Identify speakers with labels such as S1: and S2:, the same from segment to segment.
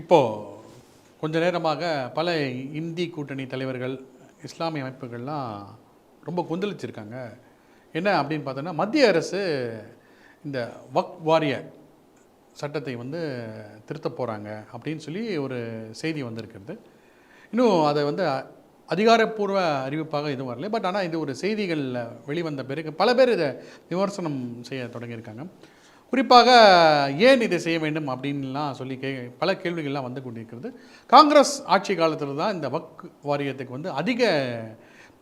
S1: இப்போது கொஞ்ச நேரமாக பல இந்தி கூட்டணி தலைவர்கள் இஸ்லாமிய அமைப்புகள்லாம் ரொம்ப கொந்தளிச்சிருக்காங்க. என்ன அப்படின்னு பார்த்தோன்னா மத்திய அரசு இந்த வக் வாரிய சட்டத்தை வந்து திருத்த போகிறாங்க அப்படின்னு சொல்லி ஒரு செய்தி வந்திருக்கிறது. இன்னும் அதை வந்து அதிகாரப்பூர்வ அறிவிப்பாக எதுவும் வரல. பட் ஆனால் இது ஒரு செய்திகளில் வெளிவந்த பிறகு பல பேர் இதை விமர்சனம் செய்ய தொடங்கியிருக்காங்க. குறிப்பாக ஏன் இதை செய்ய வேண்டும் அப்படின்லாம் சொல்லி கே பல கேள்விகள்லாம் வந்து கொண்டிருக்கிறது. காங்கிரஸ் ஆட்சி காலத்தில் தான் இந்த வக் வாரியத்துக்கு வந்து அதிக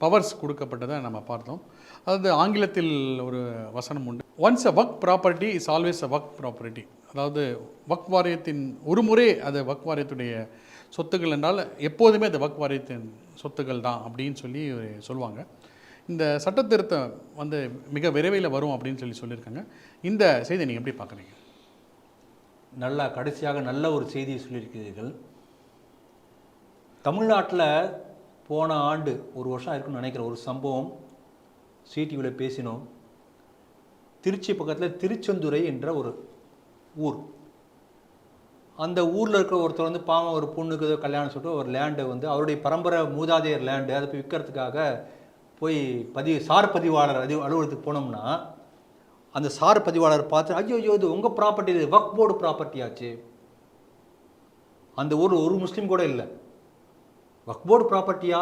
S1: பவர்ஸ் கொடுக்கப்பட்டதை நம்ம பார்த்தோம். அதாவது ஆங்கிலத்தில் ஒரு வசனம் உண்டு. ஒன்ஸ் அ வக் ப்ராப்பர்ட்டி இஸ் ஆல்வேஸ் அ வக் ப்ராப்பர்ட்டி அதாவது வக் வாரியத்தின் ஒரு முறை அது வக் வாரியத்துடைய சொத்துக்கள் என்றால் எப்போதுமே அது வக் வாரியத்தின் சொத்துக்கள் தான் அப்படின்னு சொல்லி சொல்லுவாங்க. இந்த சட்ட திருத்தம் வந்து மிக விரைவில் வரும் அப்படின்னு சொல்லி சொல்லியிருக்காங்க. இந்த செய்தியை நீங்கள் எப்படி பார்க்குறீங்க?
S2: நல்லா கடைசியாக நல்ல ஒரு செய்தியை சொல்லியிருக்கிறீர்கள். தமிழ்நாட்டில் போன ஆண்டு ஒரு வருஷம் இருக்குன்னு நினைக்கிற ஒரு சம்பவம் சிடிவியில் பேசினோம். திருச்சி பக்கத்தில் திருச்செந்துறை என்ற ஒரு ஊர். அந்த ஊரில் இருக்கிற ஒருத்தர் வந்து பாவம் ஒரு பொண்ணுக்கு ஏதோ கல்யாணம் சொல்லிட்டு ஒரு லேண்டை வந்து அவருடைய பரம்பரை மூதாதையர் லேண்டு அதை போய் விற்கிறதுக்காக போய் பதிவு சார் பதிவாளர் அது அலுவலகத்துக்கு போனோம்னா அந்த சார் பதிவாளர் பார்த்து ஐயோ ஐயோ இது உங்கள் ப்ராப்பர்ட்டி இது வக் போர்டு ப்ராப்பர்ட்டி ஆச்சு. அந்த ஊரில் ஒரு முஸ்லீம் கூட இல்லை. வக் போர்டு ப்ராப்பர்ட்டியா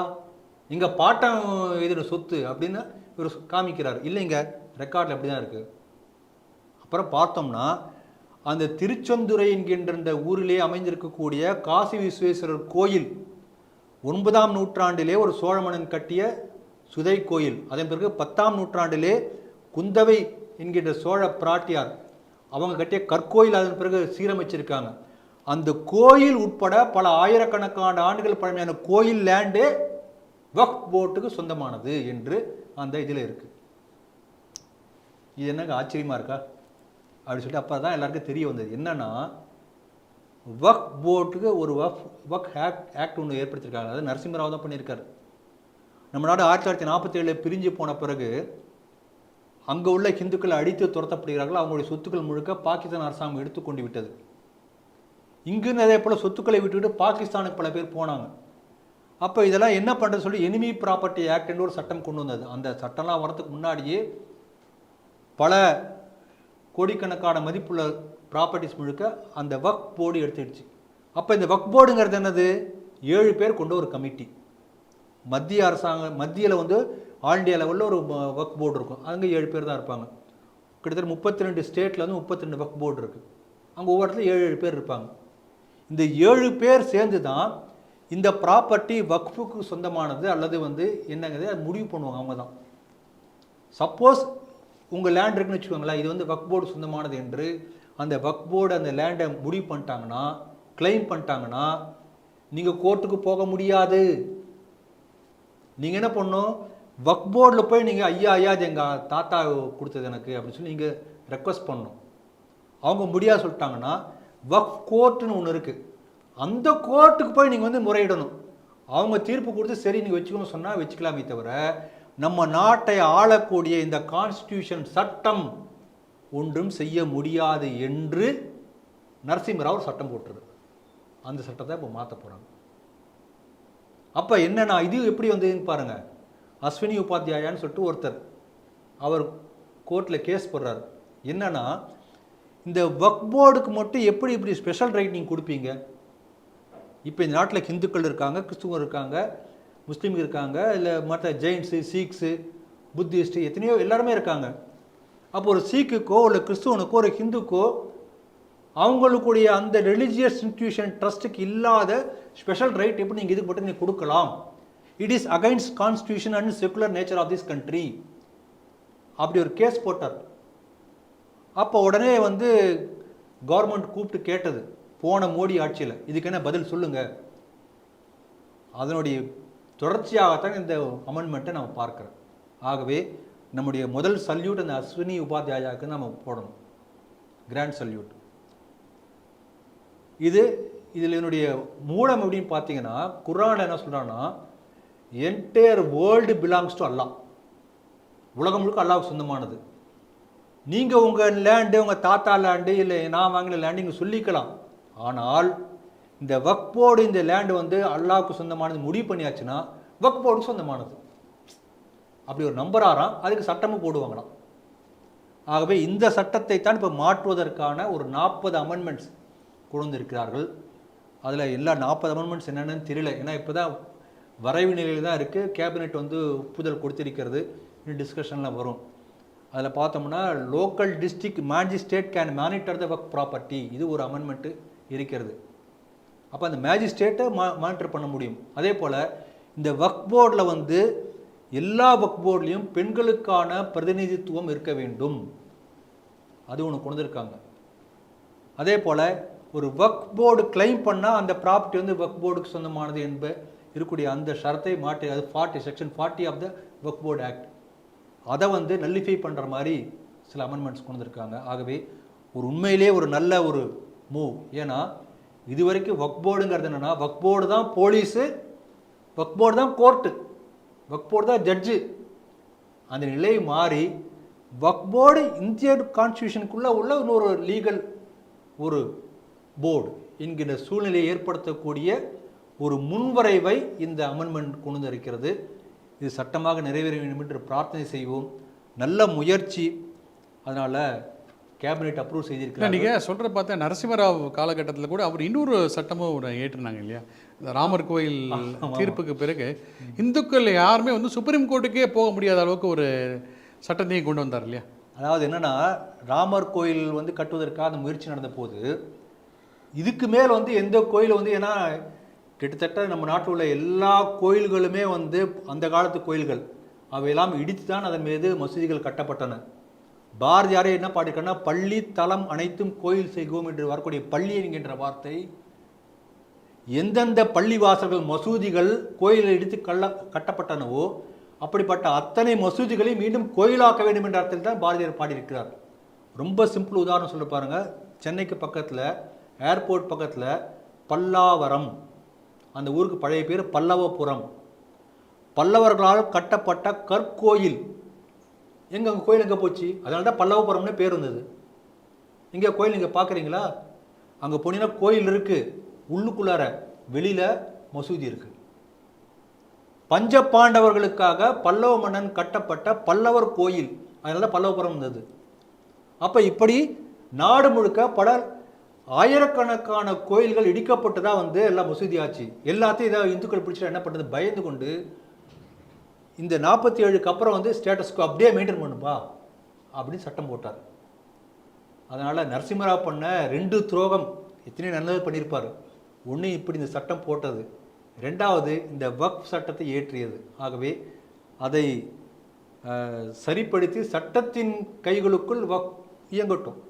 S2: இங்கே பாட்டம் எழுதின சொத்து அப்படின்னு இவர் காமிக்கிறார். இல்லைங்க ரெக்கார்டில் அப்படி தான் இருக்குது அப்புறம் பார்த்தோம்னா அந்த திருச்செந்துறை என்கின்ற இந்த ஊரிலே அமைந்திருக்கக்கூடிய காசி விஸ்வேஸ்வரர் கோயில் ஒன்பதாம் நூற்றாண்டிலே ஒரு சோழ கட்டிய சுதை கோயில். அதன் பிறகு பத்தாம் நூற்றாண்டிலே குந்தவை என்கின்ற சோழ பிராட்டியார் அவங்க கட்டிய கற்கோயில் அதன் பிறகு சீரமைச்சிருக்காங்க. அந்த கோயில் உட்பட பல ஆயிரக்கணக்கான ஆண்டுகள் பழமையான கோயில் லேண்டே வக் போர்ட்டுக்கு சொந்தமானது என்று அந்த இதில் இருக்கு. இது என்னங்க ஆச்சரியமா இருக்கா? அப்படி சொல்லிட்டு அப்போ தான் எல்லாருக்கும் தெரிய வந்தது. என்னன்னா வக் போர்ட்டுக்கு ஒரு வக் வக் ஆக்ட் ஆக்ட் ஒன்று ஏற்படுத்தியிருக்காங்க அதாவது நரசிம்மராவ் தான் பண்ணியிருக்காரு. நம்ம நாடு ஆயிரத்தி தொள்ளாயிரத்தி நாற்பத்தி ஏழில் பிரிஞ்சு போன பிறகு அங்கே உள்ள ஹிந்துக்களை அடித்து துரத்தப்படுகிறார்கள். அவங்களுடைய சொத்துக்கள் முழுக்க பாகிஸ்தான் அரசாங்கம் எடுத்துக்கொண்டு விட்டது. இங்கிருந்து அதே போல் சொத்துக்களை விட்டுவிட்டு பாகிஸ்தானுக்கு பல பேர் போனாங்க. அப்போ இதெல்லாம் என்ன பண்ணுறது சொல்லி எனிமி ப்ராப்பர்ட்டி ஆக்ட்னு ஒரு சட்டம் கொண்டு வந்தது. அந்த சட்டம்லாம் வரதுக்கு முன்னாடியே பல கோடிக்கணக்கான மதிப்புள்ள ப்ராப்பர்ட்டிஸ் முழுக்க அந்த வக் போர்டு எடுத்துடுச்சு. அப்போ இந்த வக் போர்டுங்கிறது என்னது? ஏழு பேர் கொண்ட ஒரு கமிட்டி. மத்திய அரசாங்கம் மத்தியில் வந்து ஆல் இண்டியா லெவலில் ஒரு ஒர்க் போர்டு இருக்கும். அங்கே ஏழு பேர் தான் இருப்பாங்க. கிட்டத்தட்ட முப்பத்தி ரெண்டு ஸ்டேட்டில் வந்து முப்பத்தி ரெண்டு வக் போர்டு இருக்குது அங்கே ஒவ்வொரு இடத்துல ஏழு ஏழு பேர் இருப்பாங்க. இந்த ஏழு பேர் சேர்ந்து தான் இந்த ப்ராப்பர்ட்டி வக்ஃபுக்கு சொந்தமானது அல்லது வந்து என்னங்கிறது அது முடிவு பண்ணுவாங்க அவங்க தான் சப்போஸ் உங்கள் லேண்ட் இருக்குன்னு வச்சுக்கோங்களேன் இது வந்து வக் போர்டு சொந்தமானது என்று அந்த வக் போர்டு அந்த லேண்டை முடிவு பண்ணிட்டாங்கன்னா கிளைம் பண்ணிட்டாங்கன்னா நீங்கள் கோர்ட்டுக்கு போக முடியாது. நீங்கள் என்ன பண்ணணும்? ஒர்க் போர்டில் போய் நீங்கள் ஐயா ஐயா இது எங்கள் தாத்தா கொடுத்தது எனக்கு அப்படின்னு சொல்லி நீங்கள் ரெக்வஸ்ட் பண்ணணும். அவங்க முடியாது சொல்லிட்டாங்கன்னா ஒர்க் கோர்ட்டுன்னு ஒன்று இருக்குது அந்த கோர்ட்டுக்கு போய் நீங்கள் வந்து முறையிடணும். அவங்க தீர்ப்பு கொடுத்து சரி நீங்கள் வச்சுக்கணும் சொன்னால் வச்சுக்கலாமே தவிர நம்ம நாட்டை ஆளக்கூடிய இந்த கான்ஸ்டியூஷன் சட்டம் ஒன்றும் செய்ய முடியாது என்று நரசிம்மராவ் சட்டம் போட்டுருது. அந்த சட்டத்தை இப்போ மாற்ற போகிறாங்க அப்போ என்னென்னா இது எப்படி வந்ததுன்னு பாருங்கள் அஸ்வினி உபாத்யாயான்னு சொல்லிட்டு ஒருத்தர் அவர் கோர்ட்டில் கேஸ் போடுறார். என்னன்னா இந்த ஒர்க் போர்டுக்கு மட்டும் எப்படி இப்படி ஸ்பெஷல் ரைட் நீங்கள் கொடுப்பீங்க? இப்போ இந்த நாட்டில் ஹிந்துக்கள் இருக்காங்க கிறிஸ்துவர் இருக்காங்க முஸ்லீம் இருக்காங்க இல்லை மற்ற ஜெயின்ஸு சீக்ஸு புத்திஸ்ட்டு எத்தனையோ எல்லாருமே இருக்காங்க. அப்போ ஒரு சீக்குக்கோ இல்லை கிறிஸ்துவனுக்கோ ஒரு ஹிந்துக்கோ அவங்களுக்குடைய அந்த ரிலிஜியஸ் இன்ஸ்டியூஷன் ட்ரஸ்ட்டுக்கு இல்லாத ஸ்பெஷல் ரைட் எப்படி நீங்கள் இதுக்கு மட்டும் நீங்கள் கொடுக்கலாம்? It is against constitution and secular nature of this country அப்படி ஒரு கேஸ் போட்டார். அப்போ உடனே வந்து கவர்மெண்ட் கூப்பிட்டு கேட்டது. போன மோடி ஆட்சியில். இதுக்கு என்ன பதில் சொல்லுங்கள் அதனுடைய தொடர்ச்சியாகத்தான் இந்த அமெண்ட்மெண்ட்டை நம்ம பார்க்குறோம். ஆகவே நம்முடைய முதல் சல்யூட் அந்த அஸ்வினி உபாத்யாயாவுக்கு நம்ம போடணும். கிராண்ட் சல்யூட் இது இதில் என்னுடைய மூலம் அப்படின்னு பார்த்தீங்கன்னா குரான் என்ன சொல்கிறான்னா என்டையர் வேர்ல்டு பிலாங்ஸ் டு அல்லாஹ் உலகம் முழுக்க அல்லாவுக்கு சொந்தமானது. நீங்கள் உங்கள் லேண்டு உங்கள் தாத்தா லேண்டு இல்லை நான் வாங்கின லேண்டு நீங்கள் சொல்லிக்கலாம். ஆனால் இந்த வக் போர்டு இந்த லேண்டு வந்து அல்லாவுக்கு சொந்தமானது முடிவு பண்ணியாச்சுன்னா வக் போர்டுக்கு சொந்தமானது. அப்படி ஒரு நம்பர் ஆறாம் அதுக்கு சட்டமும் போடுவாங்களாம். ஆகவே இந்த சட்டத்தை தான் இப்போ மாற்றுவதற்கான ஒரு நாற்பது அமெண்ட்மெண்ட்ஸ் கொண்டு அதில் எல்லா நாற்பது அமெண்ட்மெண்ட்ஸ் என்னென்னு தெரியல. ஏன்னா இப்போ தான் வரைவு நிலையில் தான் இருக்குது கேபினெட் வந்து ஒப்புதல் கொடுத்திருக்கிறது. இன்னும் டிஸ்கஷனில் வரும். அதில் பார்த்தோம்னா local district magistrate can monitor the work property இது ஒரு அமெண்ட்மெண்ட்டு இருக்கிறது. அப்போ அந்த மேஜிஸ்ட்ரேட்டை மா மானிட்டர் பண்ண முடியும். அதே போல் இந்த ஒர்க் போர்டில் வந்து எல்லா ஒர்க் போர்ட்லேயும் பெண்களுக்கான பிரதிநிதித்துவம் இருக்க வேண்டும். அது ஒன்று கொண்டு அதே போல் ஒரு ஒர்க் போர்டு கிளைம் பண்ணால் அந்த ப்ராப்பர்ட்டி வந்து ஒர்க் போர்டுக்கு சொந்தமானது என்ப இருக்கக்கூடிய அந்த ஷரத்தை மாற்றி அது forty section forty of the work board act அதை வந்து நல்லிஃபை பண்ணுற மாதிரி சில அமெண்ட்மெண்ட்ஸ் கொண்டு வந்திருக்காங்க. ஆகவே ஒரு உண்மையிலே ஒரு நல்ல ஒரு மூவ் ஏன்னா இது வரைக்கும் ஒர்க் போர்டுங்கிறது என்னென்னா ஒர்க் போர்டு தான் போலீஸு ஒர்க் போர்டு தான் கோர்ட்டு ஒர்க் போர்டு தான் ஜட்ஜு அந்த நிலை மாறி வக் போர்டு இந்திய கான்ஸ்டியூஷனுக்குள்ளே உள்ள இன்னொரு லீகல் ஒரு போர்டு என்கிற சூழ்நிலையை ஏற்படுத்தக்கூடிய ஒரு முன்வரைவை இந்த அமெண்ட்மெண்ட் கொண்டு வந்திருக்கிறது. இது சட்டமாக நிறைவேற வேண்டும் என்று பிரார்த்தனை செய்வோம். நல்ல முயற்சி. அதனால் கேபினெட் அப்ரூவ் செய்திருக்கிறாங்க
S1: நீங்கள் சொல்கிற பார்த்தா நரசிம்மராவ் காலகட்டத்தில் கூட அவர் இன்னொரு சட்டமும் ஒரு ஏற்றினாங்க இல்லையா? இந்த ராமர் கோயில் தீர்ப்புக்கு பிறகு இந்துக்கள் யாருமே வந்து சுப்ரீம் கோர்ட்டுக்கே போக முடியாத அளவுக்கு ஒரு சட்டத்தையும் கொண்டு வந்தார் இல்லையா?
S2: அதாவது என்னன்னா ராமர் கோயில் வந்து கட்டுவதற்காக அந்த முயற்சி நடந்த போது இதுக்கு மேல் வந்து எந்த கோயில் வந்து ஏன்னா கிட்டத்தட்ட நம்ம நாட்டில் உள்ள எல்லா கோயில்களுமே வந்து அந்த காலத்து கோயில்கள். அவையெல்லாம் இடித்து தான் அதன் மீது மசூதிகள் கட்டப்பட்டன. பாரதியாரே என்ன பாடியிருக்காருன்னா பள்ளி தலம் அனைத்தும் கோயில் செய்வோம் என்று வரக்கூடிய பள்ளி என்கின்ற வார்த்தை. எந்தெந்த பள்ளிவாசல்கள் மசூதிகள் கோயிலில் இடித்து கள்ள கட்டப்பட்டனவோ அப்படிப்பட்ட அத்தனை மசூதிகளை மீண்டும் கோயிலாக்க வேண்டும் என்ற அர்த்தத்தில் தான் பாரதியார் பாடியிருக்கிறார். ரொம்ப சிம்பிள் உதாரணம் சொல்ல பாருங்கள் சென்னைக்கு பக்கத்தில் ஏர்போர்ட் பக்கத்தில் பல்லாவரம். அந்த ஊருக்கு பழைய பேர் பல்லவபுரம். பல்லவர்களால் கட்டப்பட்ட கற்கோயில். எங்க அங்கே கோயில் எங்கே போச்சு? அதனால தான் பல்லவபுரம்னு பேர் இருந்தது. இங்கே கோயில் நீங்கள் பார்க்குறீங்களா அங்கே போனீங்கன்னா கோயில் இருக்குது உள்ளுக்குள்ளார வெளியில் மசூதி இருக்குது பஞ்ச பாண்டவர்களுக்காக பல்லவ மன்னன் கட்டப்பட்ட பல்லவர் கோயில். அதனால தான் பல்லவபுரம் இருந்தது. அப்போ இப்படி நாடு முழுக்க பல ஆயிரக்கணக்கான கோயில்கள் இடிக்கப்பட்டு தான் வந்து எல்லாம் மசூதி ஆச்சு எல்லாத்தையும் இதை இந்துக்கள் பிடிச்சிட்டு என்ன பண்ணுறது பயந்து கொண்டு இந்த நாற்பத்தி ஏழுக்கு அப்புறம் வந்து ஸ்டேட்டஸ்க்கு அப்படியே மெயின்டைன் பண்ணுப்பா அப்படின்னு சட்டம் போட்டார். அதனால் நரசிம்மராவ் பண்ண ரெண்டு துரோகம் எத்தனை நல்லது பண்ணியிருப்பார். ஒன்று இப்படி இந்த சட்டம் போட்டது. ரெண்டாவது இந்த வக்ஃப் சட்டத்தை ஏற்றியது. ஆகவே அதை சரிப்படுத்தி சட்டத்தின் கைகளுக்குள் வக் இயங்கட்டும்.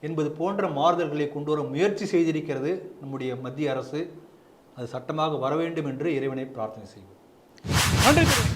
S2: என்பது போன்ற மாறுதல்களை கொண்டு வர முயற்சி செய்திருக்கிறது நம்முடைய மத்திய அரசு. அது சட்டமாக வர வேண்டும் என்று இறைவனை பிரார்த்தனை செய்வோம்.
S1: நன்றி.